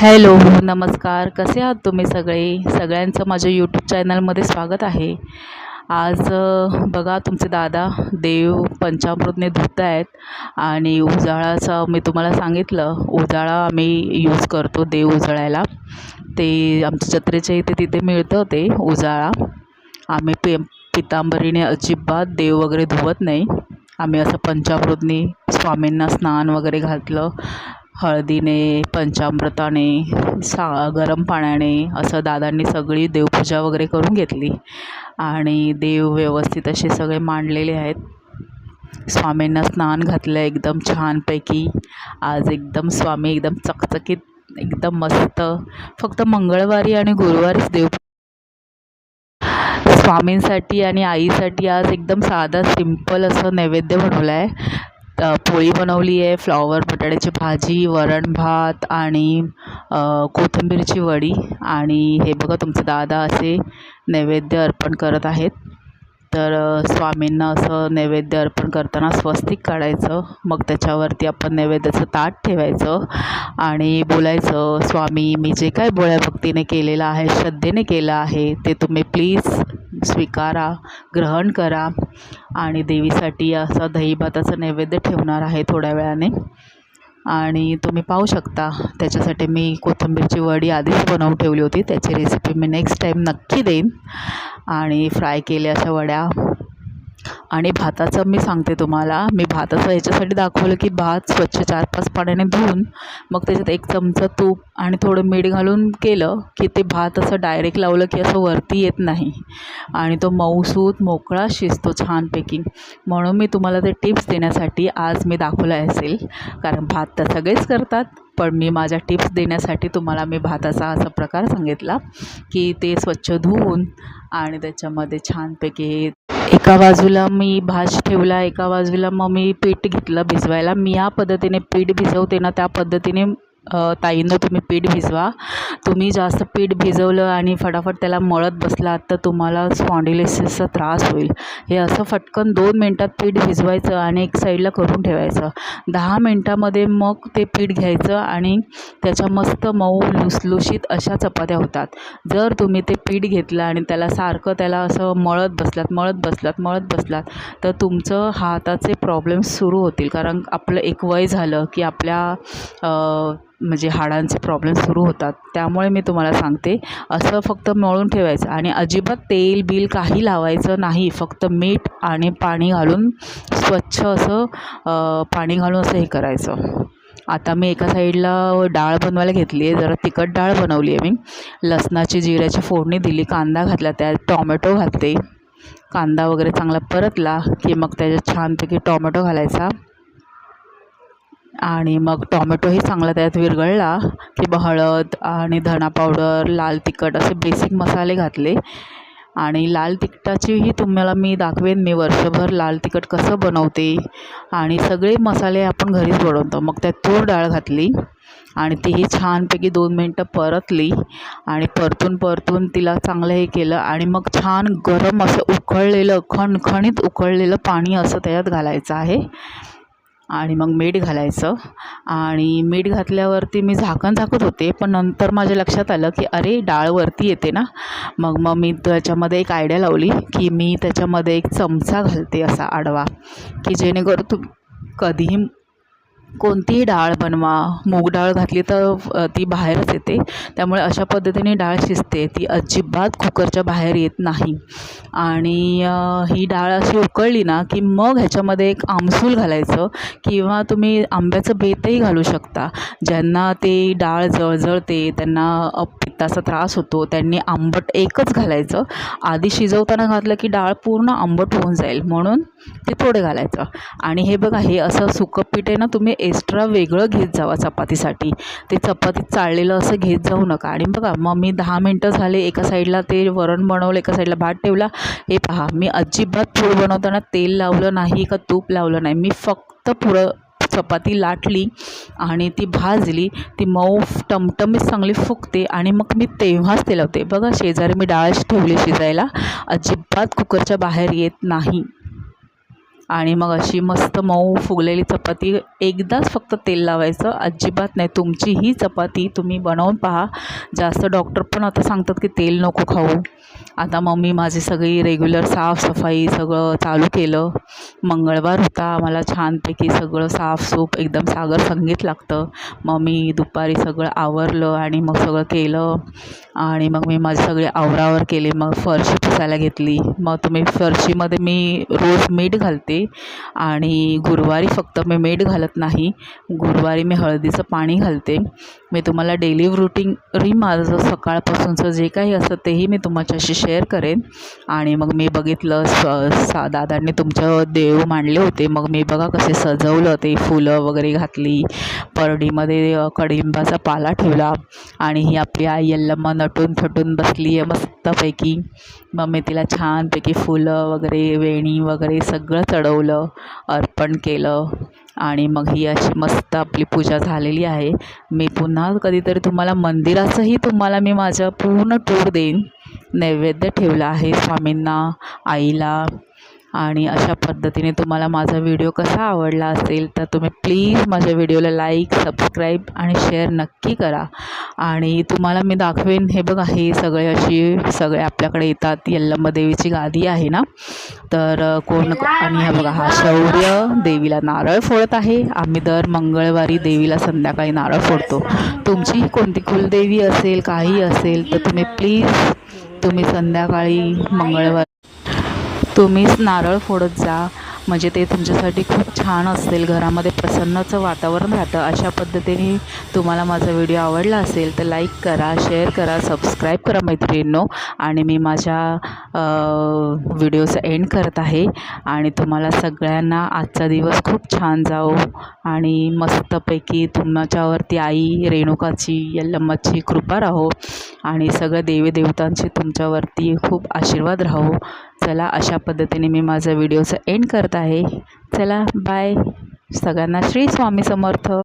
Hello नमस्कार. कसे आहात तुम्ही सगळे? सगळ्यांचं माझ्या यूट्यूब चॅनलमध्ये स्वागत आहे. आज बघा तुमचे दादा देव पंचामृतने धुत आहेत आणि उजाळाचं मी तुम्हाला सांगितलं. उजाळा आम्ही यूज करतो देव उजळायला. ते आमच्या जत्रेच्या इथे तिथे मिळतं ते उजाळा. आम्ही पे पितांबरीने अजिबात देव वगैरे धुवत नाही. आम्ही असं पंचामृतने स्वामींना स्नान वगैरे घातलं. हळदीने पंचामृताने सा गरम पाण्याने असं दादांनी सगळी देवपूजा वगैरे करून घेतली. आणि देव व्यवस्थित असे सगळे मांडलेले आहेत. स्वामींना स्नान घातलं एकदम छानपैकी. आज एकदम स्वामी एकदम चकचकीत एकदम मस्त. फक्त मंगळवारी आणि गुरुवारीच देव स्वामींसाठी आणि आईसाठी आज एकदम साधा सिंपल असं नैवेद्य बनवलं आहे पोळी बनवली आहे. फ्लॉवर बटाट्याची भाजी वरण भात आणि कोथिंबीरची वडी. आणि हे बघा तुमचे दादा असे नैवेद्य अर्पण करत आहेत. तर स्वामींना असं नैवेद्य अर्पण करताना स्वस्तिक काढायचं. मग त्याच्यावरती आपण नैवेद्याचं ताट ठेवायचं आणि बोलायचं स्वामी मी जे काय बोळ्या भक्तीने केलेलं आहे श्रद्धेने केलं आहे ते तुम्ही प्लीज स्वीकारा ग्रहण करा आणि देवीसाठी असं दहीभाताचं नैवेद्य ठेवणार आहे थोड्या वेळाने. आणि तुम्ही पाहू शकता त्याच्यासाठी मी कोथिंबीरची वडी आधीच बनवून ठेवली होती. त्याची रेसिपी मी नेक्स्ट टाईम नक्की देईन. आणि फ्राय केल्या अशा वड्या. आणि भाताचं मी सांगते तुम्हाला. मी भाताचं ह्याच्यासाठी दाखवलं की भात स्वच्छ चार पाच पाण्याने धुवून मग त्याच्यात एक चमचा तूप आणि थोडं मीठ घालून केलं की ते भात असं डायरेक्ट लावलं की असं वरती येत नाही. आणि तो मऊसूत मोकळा शिजतो छानपैकी म्हणून मी तुम्हाला ते टिप्स देण्यासाठी आज मी दाखवलं असेल. कारण भात तर सगळेच करतात पण मी माझ्या टिप्स देण्यासाठी तुम्हाला मी भाताचा असा प्रकार सांगितला की ते स्वच्छ धुवून आणि त्याच्यामध्ये छानपैकी एका बाजूला मी भाज ठेवला एका बाजूला मग मी पीठ घेतलं भिजवायला. मी या पद्धतीने पीठ भिजवते ना त्या पद्धतीने ताईंनो तुम्ही पीठ भिजवा. तुम्ही जास्त पीठ भिजवलं आणि फटाफट त्याला मळत बसलात तर तुम्हाला स्पॉन्डिलिसिसचा त्रास होईल. हे असं फटकन दोन मिनटात पीठ भिजवायचं आणि एक साईडला करून ठेवायचं. दहा मिनटामध्ये मग ते पीठ घ्यायचं आणि त्याच्या मस्त मऊ लुसलुशीत अशा चपात्या होतात. जर तुम्ही ते पीठ घेतलं आणि त्याला सारखं त्याला असं मळत बसलात मळत बसलात मळत बसलात तर तुमचं हाताचे प्रॉब्लेम सुरू होतील. कारण आपलं एक वय झालं की आपल्या म्हणजे हाडांचे प्रॉब्लेम सुरू होतात. त्यामुळे मी तुम्हाला सांगते असं फक्त मळून ठेवायचं आणि अजिबात तेल बिल काही लावायचं नाही. फक्त मीठ आणि पाणी घालून स्वच्छ असं पाणी घालून असं हे करायचं. आता मी एका साईडला डाळ बनवायला घेतली आहे. जरा तिखट डाळ बनवली आहे मी. लसणाची जिऱ्याची फोडणी दिली कांदा घातला त्यात टॉमॅटो घालते कांदा वगैरे चांगला परतला की मग त्याच्यात छानपैकी टॉमॅटो घालायचा. आणि मग टॉमॅटोही चांगला त्यात विरघळला की हळद आणि धणा पावडर लाल तिखट असे बेसिक मसाले घातले. आणि लाल तिखटाचीही तुम्हाला मी दाखवेन मी वर्षभर लाल तिखट कसं बनवते आणि सगळे मसाले आपण घरीच बनवतो. मग त्यात तूर डाळ घातली आणि तीही छानपैकी दोन मिनटं परतली आणि परतून परतून तिला चांगलं हे केलं आणि मग छान गरम असं उकळलेलं खणखणीत उकळलेलं पाणी असं त्याच्यात घालायचं आहे. आणि मग मीठ घालायचं. आणि मीठ घातल्यावरती मी झाकण झाकत होते पण नंतर माझ्या लक्षात आलं की अरे डाळ वरती येते ना. मग मग मी त्याच्यामध्ये एक आयडिया लावली की मी त्याच्यामध्ये एक चमचा घालते असा आडवा की जेणेकरून तू कधीही कोणतीही डाळ बनवा मूग डाळ घातली तर ती बाहेरच येते. त्यामुळे अशा पद्धतीने डाळ शिजते. ती अजिबात कुकरच्या बाहेर येत नाही. आणि ही डाळ अशी उकळली ना की मग ह्याच्यामध्ये एक आमसूल घालायचं किंवा तुम्ही आंब्याचं बेतही घालू शकता. ज्यांना ते डाळ जळजळते त्यांना पित्ताचा त्रास होतो त्यांनी आंबट एकच घालायचं. आधी शिजवताना घातलं की डाळ पूर्ण आंबट होऊन जाईल. म्हणून ते थोडे घालायचं. आणि हे बघा हे असं सुकं पीठ आहे ना तुम्ही एक्स्ट्रा वेगळं घेत जावा चपातीसाठी. ते चपातीत चाळलेलं असं घेत जाऊ नका. आणि बघा मग मी दहा मिनटं झाले एका साईडला ते वरण बनवलं एका साईडला भात ठेवला. हे पहा मी अजिबात पूड बनवताना तेल लावलं नाही का तूप लावलं नाही. मी फक्त पुरं चपाती लाटली आणि ती भाजली. ती मऊ टमटमीत चांगली फुगते आणि मग मी तेव्हाच ते लावते. बघा शेजारी मी डाळ ठेवली शिजायला. अजिबात कुकरच्या बाहेर येत नाही. आणि मग अशी मस्त मऊ फुगलेली चपाती. एकदाच फक्त तेल लावायचं. अजिबात नाही. तुमची ही चपाती तुम्ही बनवून पहा. जास्त डॉक्टर पण आता सांगतात की तेल नको खाऊ. आता मम्मी माझी सगळी रेग्युलर साफसफाई सगळं चालू केलं. मंगळवार होता. आम्हाला छानपैकी सगळं साफसूफ एकदम सागर संगीत लागतं. मग मी दुपारी सगळं आवरलं आणि मग सगळं केलं. आणि मग मी माझी सगळी आवरावर केली. मग फरशी पुसायला घेतली. मग तुम्ही फरशीमध्ये मी रोज मीठ घालते. आणि गुरुवारी फक्त मी मीठ घालत नाही. गुरुवारी मी हळदीचं पाणी घालते. मी तुम्हाला डेली रुटीन री माझं सकाळपासूनचं जे काही असतं तेही मी तुमच्याशी शेअर करेन. आणि मग मी बघितलं स सा दादांनी तुमचं देव मांडले होते. मग मी बघा कसे सजवलं ते फुलं वगैरे घातली. परडीमध्ये कडिंबाचा पाला ठेवला आणि ही आपली आई यल्लम्मा नटून थटून बसली आहे मस्तपैकी. मग मी तिला छानपैकी फुलं वगैरे वेणी वगैरे सगळं चढवलं अर्पण केलं आणि मग ही अशी मस्त आपली पूजा झालेली आहे. मी पुन्हा कधीतरी तुम्हाला मंदिराचंही तुम्हाला मी माझं पूर्ण टूर देईन. नैवेद्य ठेवला आहे स्वामींना आईला. आणि अशा पद्धतीने तुम्हाला माझा व्हिडिओ कसा आवडला असेल तर तुम्ही प्लीज माझ्या व्हिडिओला लाईक सबस्क्राईब आणि शेअर नक्की करा. आणि तुम्हाला मी दाखवेन हे बघा हे सगळे अशी सगळे आपल्याकडे येतात. यल्लम्मा देवीची गादी आहे ना? तर कोण आणि हा बघा हा शौर्य देवीला नारळ फोडत आहे. आम्ही दर मंगळवारी देवीला संध्याकाळी नारळ फोडतो. तुमची कोणती कुलदेवी असेल काही असेल तर तुम्ही प्लीज तुम्ही संध्याकाळी मंगळवार तुम्हीच नारळ फोडत जा. म्हणजे ते तुमच्यासाठी खूप छान असेल घरामध्ये प्रसन्नाचं वातावरण राहतं. अशा पद्धतीने तुम्हाला माझा व्हिडिओ आवडला असेल तर लाईक करा शेअर करा सबस्क्राईब करा मैत्रिणींनो. आणि मी माझ्या व्हिडिओचा एंड करत आहे. आणि तुम्हाला सगळ्यांना आजचा दिवस खूप छान जाओ आणि मस्तपैकी तुमच्यावरती आई रेणुकाची यल्लम्माची कृपा राहो. आणि सगळ्या देवीदेवतांची तुमच्यावरती खूप आशीर्वाद राहो. चला अशा पद्धतीने मी माझा व्हिडिओचा एंड करत आहे. चला बाय सगळ्यांना श्री स्वामी समर्थ.